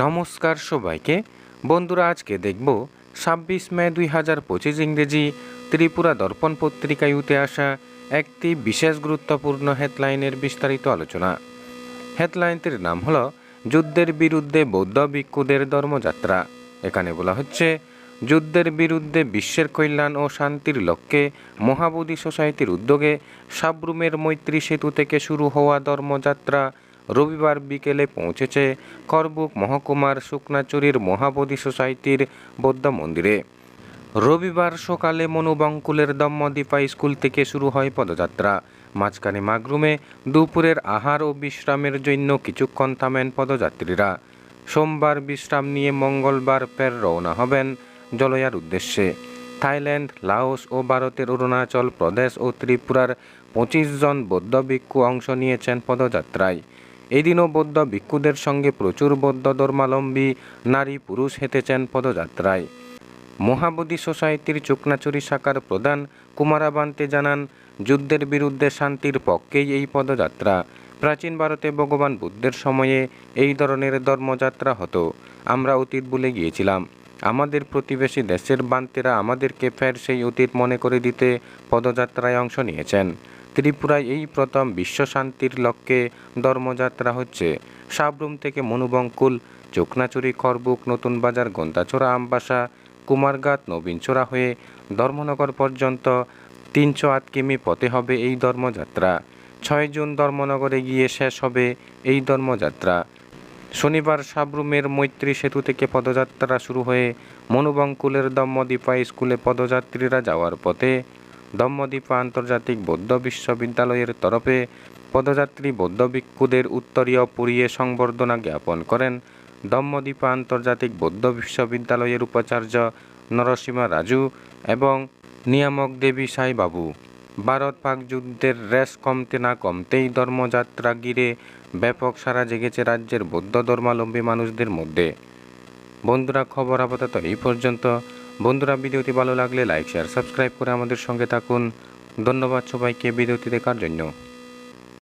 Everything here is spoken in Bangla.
নমস্কার সবাইকে। বন্ধুরা, আজকে দেখব ছাব্বিশ মে দুই হাজার পঁচিশ ইংরেজি ত্রিপুরা দর্পণ পত্রিকায় উঠে আসা একটি বিশেষ গুরুত্বপূর্ণ হেডলাইনের বিস্তারিত আলোচনা। হেডলাইনটির নাম হল, যুদ্ধের বিরুদ্ধে বৌদ্ধ ভিক্ষুদের ধর্মযাত্রা। এখানে বলা হচ্ছে, যুদ্ধের বিরুদ্ধে বিশ্বের কল্যাণ ও শান্তির লক্ষ্যে মহাবোধি সোসাইটির উদ্যোগে সাবরুমের মৈত্রী সেতু থেকে শুরু হওয়া ধর্মযাত্রা রবিবার বিকেলে পৌঁছেছে করবুক মহকুমার শুকনাচুরির মহাবোধি সোসাইটির বৌদ্ধ মন্দিরে। রবিবার সকালে মনুবঙ্কুলের দম্মদীপা স্কুল থেকে শুরু হয় পদযাত্রা। মাঝখানে মাগরুমে দুপুরের আহার ও বিশ্রামের জন্য কিছুক্ষণ থামেন পদযাত্রীরা। সোমবার বিশ্রাম নিয়ে মঙ্গলবার ফের রওনা হবেন জলয়ার উদ্দেশ্যে। থাইল্যান্ড, লাওস ও ভারতের অরুণাচল প্রদেশ ও ত্রিপুরার পঁচিশ জন বৌদ্ধ ভিক্ষু অংশ নিয়েছেন পদযাত্রায়। এদিনও বৌদ্ধ ভিক্ষুদের সঙ্গে প্রচুর বৌদ্ধ ধর্মালম্বী নারী পুরুষ হেঁটেছেন পদযাত্রায়। মহাবোধি সোসাইটির চুকনাচুরি শাখার প্রধান কুমারাবান্তে জানান, যুদ্ধের বিরুদ্ধে শান্তির পক্ষেই এই পদযাত্রা। প্রাচীন ভারতে ভগবান বুদ্ধের সময়ে এই ধরনের ধর্মযাত্রা হতো। আমরা অতীত ভুলে গিয়েছিলাম। আমাদের প্রতিবেশী দেশের বান্তেরা আমাদেরকে ফের সেই অতীত মনে করে দিতে পদযাত্রায় অংশ নিয়েছেন। ত্রিপুরায় এই প্রথম বিশ্ব শান্তির লক্ষ্যে ধর্মযাত্রা হচ্ছে। সাবরুম থেকে মনুবঙ্কুল চোকনাচুরি খরবুক নতুন বাজার গন্তাছড়া আমবাসা, কুমারঘাট, নবীনচোরা হয়ে ধর্মনগর পর্যন্ত তিনশো আট কিমি পথে হবে এই ধর্মযাত্রা। ছয় জুন ধর্মনগরে গিয়ে শেষ হবে এই ধর্মযাত্রা। শনিবার সাবরুমের মৈত্রী সেতু থেকে পদযাত্রা শুরু হয়ে মনুবঙ্কুলের দম্মদীপা স্কুলে পদযাত্রীরা যাওয়ার পথে দম্মদীপা আন্তর্জাতিক বৌদ্ধ বিশ্ববিদ্যালয়ের তরফে পদযাত্রী বৌদ্ধ ভিক্ষুদের উত্তরীয় পুরিয়ে সংবর্ধনা জ্ঞাপন করেন দম্মদীপা আন্তর্জাতিক বৌদ্ধ বিশ্ববিদ্যালয়ের উপাচার্য নরসীমা রাজু এবং নিয়ামক দেবী সাই বাবু ভারত পাক যুদ্ধের রেশ কমতে না কমতেই ধর্মযাত্রা গিরে ব্যাপক সারা জেগেছে রাজ্যের বৌদ্ধ ধর্মাবলম্বী মানুষদের মধ্যে। বন্ধুরা, খবর আপাতত এই পর্যন্ত। বন্ধুরা, ভিডিওটি ভালো লাগলে লাইক, শেয়ার, সাবস্ক্রাইব করে আমাদের সঙ্গে থাকুন। ধন্যবাদ সবাইকে ভিডিওটি দেখার জন্য।